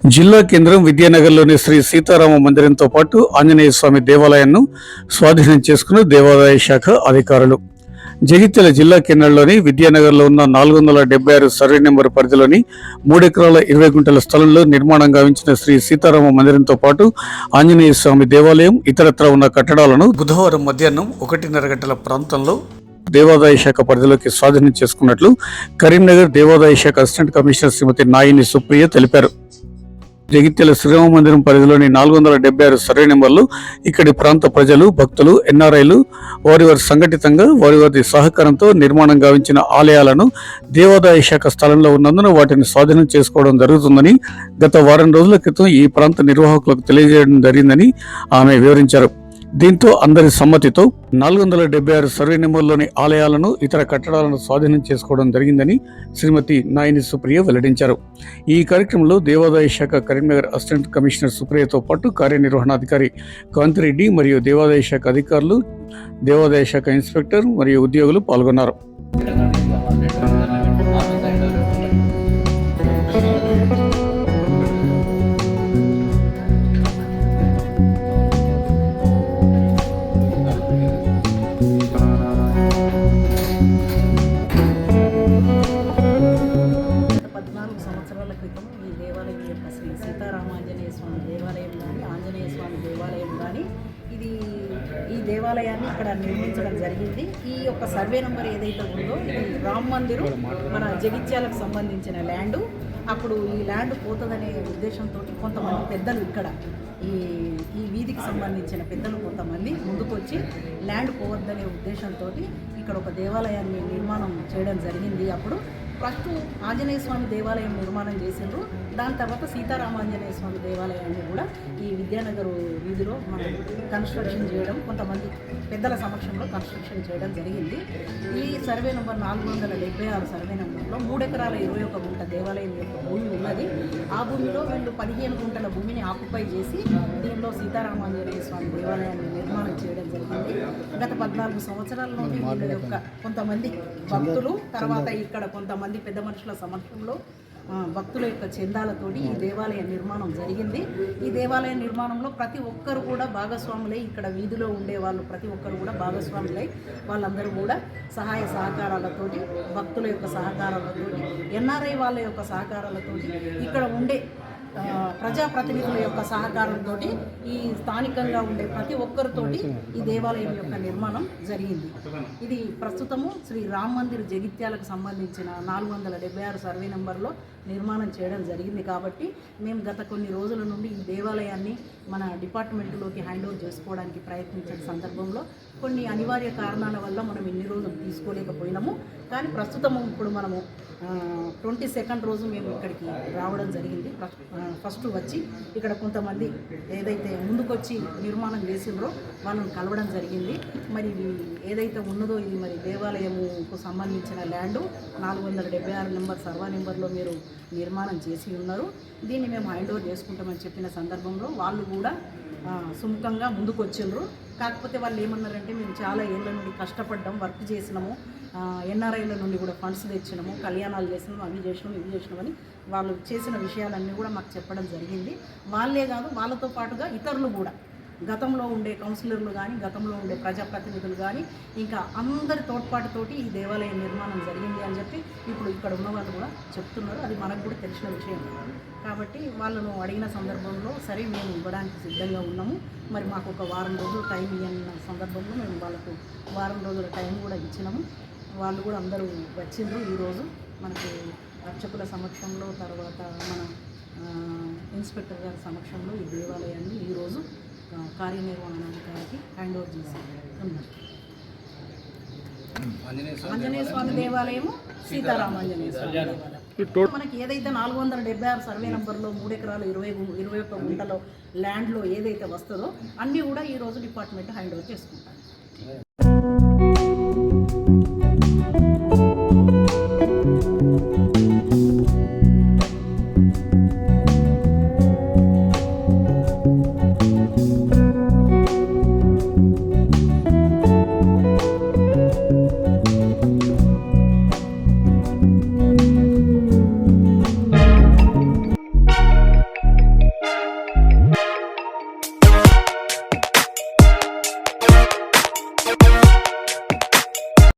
జిల్లా కేంద్రం విద్యానగర్లోని శ్రీ సీతారామ మందిరంతో పాటు ఆంజనేయ స్వామి దేవాలయాన్ని స్వాధీనం చేసుకున్న దేవాదాయ శాఖ అధికారులు. జగిత్యాల జిల్లా కేంద్రంలోని విద్యానగర్లో ఉన్న నాలుగు వందల డెబ్బై ఆరు సర్వే నెంబర్ పరిధిలోని మూడెకరాల ఇరవై గుంటల స్థలంలో నిర్మాణం గావించిన శ్రీ సీతారామ మందిరంతో పాటు ఆంజనేయ స్వామి దేవాలయం ఇతరత్ర ఉన్న కట్టడాలను బుధవారం మధ్యాహ్నం ఒకటిన్నర గంటల ప్రాంతంలో దేవాదాయ శాఖ పరిధిలోకి స్వాధీనం చేసుకున్నట్లు కరీంనగర్ దేవాదాయ శాఖ అసిస్టెంట్ కమిషనర్ శ్రీమతి నాయిని సుప్రియ తెలిపారు. జగిత్యాల శ్రీరామ మందిరం పరిధిలోని నాలుగు వందల డెబ్బై ఆరు సర్వే నెంబర్లు ఇక్కడి ప్రాంత ప్రజలు భక్తులు ఎన్ఆర్ఐలు వారి వారి సంఘటితంగా వారి వారి సహకారంతో నిర్మాణం గావించిన ఆలయాలను దేవాదాయ శాఖ స్థలంలో ఉన్నందున వాటిని స్వాధీనం చేసుకోవడం జరుగుతుందని గత వారం రోజుల క్రితం ఈ ప్రాంత నిర్వాహకులకు తెలియజేయడం జరిగిందని ఆమె వివరించారు. దీంతో అందరి సమ్మతితో నాలుగు వందల డెబ్బై ఆరు సర్వే నెంబర్లోని ఆలయాలను ఇతర కట్టడాలను స్వాధీనం చేసుకోవడం జరిగిందని శ్రీమతి నాయని సుప్రియ వెల్లడించారు. ఈ కార్యక్రమంలో దేవాదాయ శాఖ కరీంనగర్ అసిస్టెంట్ కమిషనర్ సుప్రియతో పాటు కార్యనిర్వహణాధికారి కాంతిరెడ్డి మరియు దేవాదాయ శాఖ అధికారులు దేవాదాయ శాఖ ఇన్స్పెక్టర్ మరియు ఉద్యోగులు పాల్గొన్నారు. దేవాలయాన్ని ఇక్కడ నిర్మించడం జరిగింది. ఈ యొక్క సర్వే నెంబర్ ఏదైతే ఉందో ఇది రామ్ మందిరు మన జగిత్యాలకు సంబంధించిన ల్యాండ్. అప్పుడు ఈ ల్యాండ్ పోతుందనే ఉద్దేశంతో కొంతమంది పెద్దలు ఇక్కడ ఈ ఈ వీధికి సంబంధించిన పెద్దలు కొంతమంది ముందుకొచ్చి ల్యాండ్ పోవద్దనే ఉద్దేశంతో ఇక్కడ ఒక దేవాలయాన్ని నిర్మాణం చేయడం జరిగింది. అప్పుడు ఫస్ట్ ఆంజనేయ స్వామి దేవాలయం నిర్మాణం చేసిండ్రు. దాని తర్వాత సీతారామాంజనేయ స్వామి దేవాలయాన్ని కూడా ఈ విద్యానగర్ వీధిలో మనం కన్స్ట్రక్షన్ చేయడం కొంతమంది పెద్దల సమక్షంలో కన్స్ట్రక్షన్ చేయడం జరిగింది. ఈ సర్వే నెంబర్ నాలుగు వందల డెబ్బై ఆరు సర్వే నెంబర్లో మూడు ఎకరాల ఇరవై ఒక గుంట దేవాలయం యొక్క భూమి ఉన్నది. ఆ భూమిలో వీళ్ళు పదిహేను గుంటల భూమిని ఆక్యుపై చేసి దీనిలో సీతారామాంజనేయ స్వామి దేవాలయాన్ని నిర్మాణం చేయడం జరిగింది. గత పద్నాలుగు సంవత్సరాల నుండి వీళ్ళ యొక్క కొంతమంది భక్తులు తర్వాత ఇక్కడ కొంతమంది పెద్ద మనుషుల సమక్షంలో భక్తుల యొక్క చందాలతోటి ఈ దేవాలయ నిర్మాణం జరిగింది. ఈ దేవాలయ నిర్మాణంలో ప్రతి ఒక్కరు కూడా భాగస్వాములై ఇక్కడ వీధిలో ఉండే వాళ్ళు ప్రతి ఒక్కరు కూడా భాగస్వాములై వాళ్ళందరూ కూడా సహాయ సహకారాలతోటి భక్తుల యొక్క సహకారాలతోటి ఎన్ఆర్ఐ వాళ్ళ యొక్క సహకారాలతోటి ఇక్కడ ఉండే ప్రజాప్రతినిధుల యొక్క సహకారంతో ఈ స్థానికంగా ఉండే ప్రతి ఒక్కరితోటి ఈ దేవాలయం యొక్క నిర్మాణం జరిగింది. ఇది ప్రస్తుతము శ్రీ రామ్ మందిర్ జగిత్యాలకు సంబంధించిన నాలుగు వందల డెబ్బై ఆరు సర్వే నెంబర్లో నిర్మాణం చేయడం జరిగింది కాబట్టి మేము గత కొన్ని రోజుల నుండి ఈ దేవాలయాన్ని మన డిపార్ట్మెంట్లోకి హ్యాండ్ ఓవర్ చేసుకోవడానికి ప్రయత్నించిన సందర్భంలో కొన్ని అనివార్య కారణాల వల్ల మనం ఇన్ని రోజులు తీసుకోలేకపోయినాము. కానీ ప్రస్తుతం ఇప్పుడు మనము ట్వంటీ సెకండ్ రోజు మేము ఇక్కడికి రావడం జరిగింది. ఫస్ట్- ఫస్ట్ వచ్చి ఇక్కడ కొంతమంది ఏదైతే ముందుకొచ్చి నిర్మాణం చేసిండ్రో వాళ్ళని కలవడం జరిగింది. మరి ఏదైతే ఉన్నదో ఇది మరి దేవాలయముకు సంబంధించిన ల్యాండ్. నాలుగు వందల డెబ్బై ఆరు నెంబర్ సర్వా నెంబర్లో మీరు నిర్మాణం చేసి ఉన్నారు. దీన్ని మేము హ్యాండ్ ఓవర్ చేసుకుంటామని చెప్పిన సందర్భంలో వాళ్ళు కూడా సుముఖంగా ముందుకు వచ్చిండ్రు కాకపోతే వాళ్ళు ఏమన్నారంటే మేము చాలా ఏళ్ళ నుండి కష్టపడ్డాం వర్క్ చేసినాము. ఎన్ఆర్ఐల నుండి కూడా ఫండ్స్ తెచ్చినాము కళ్యాణాలు చేసినాము అవి చేసినాము ఇవి చేసినామని వాళ్ళు చేసిన విషయాలన్నీ కూడా మాకు చెప్పడం జరిగింది. వాళ్ళే కాదు వాళ్ళతో పాటుగా ఇతరులు కూడా. గతంలో ఉండే కౌన్సిలర్లు కానీ గతంలో ఉండే ప్రజాప్రతినిధులు కానీ ఇంకా అందరి తోడ్పాటుతోటి ఈ దేవాలయ నిర్మాణం జరిగింది అని చెప్పి ఇప్పుడు ఇక్కడ ఉన్న వాళ్ళు కూడా చెప్తున్నారు. అది మనకు కూడా తెలిసిన విషయం. కాబట్టి వాళ్ళను అడిగిన సందర్భంలో సరే మేము ఇవ్వడానికి సిద్ధంగా ఉన్నాము. మరి మాకు ఒక వారం రోజులు టైం ఇవ్వన్న సందర్భంలో మేము వాళ్ళకు వారం రోజుల టైం కూడా ఇచ్చినాము. వాళ్ళు కూడా అందరూ వచ్చిండ్రు ఈరోజు. మనకు అర్చకుల సమక్షంలో తర్వాత మన ఇన్స్పెక్టర్ గారి సమక్షంలో ఈ దేవాలయాన్ని ఈరోజు కార్యనిర్వహణాధికారికి హ్యాండ్ ఓవర్ చేసి ఉన్నారు ఆంజనేయ స్వామి దేవాలయము సీతారామాంజనేయ స్వామి దేవాలయం. మనకి ఏదైతే నాలుగు వందల డెబ్బై ఆరు సర్వే నంబర్లో మూడు ఎకరాలు ఇరవై ఇరవై ఒక్క గుంటలో ల్యాండ్లో ఏదైతే వస్తుందో అన్నీ కూడా ఈ రోజు డిపార్ట్మెంట్ హ్యాండ్ ఓవర్ చేసుకుంటారు.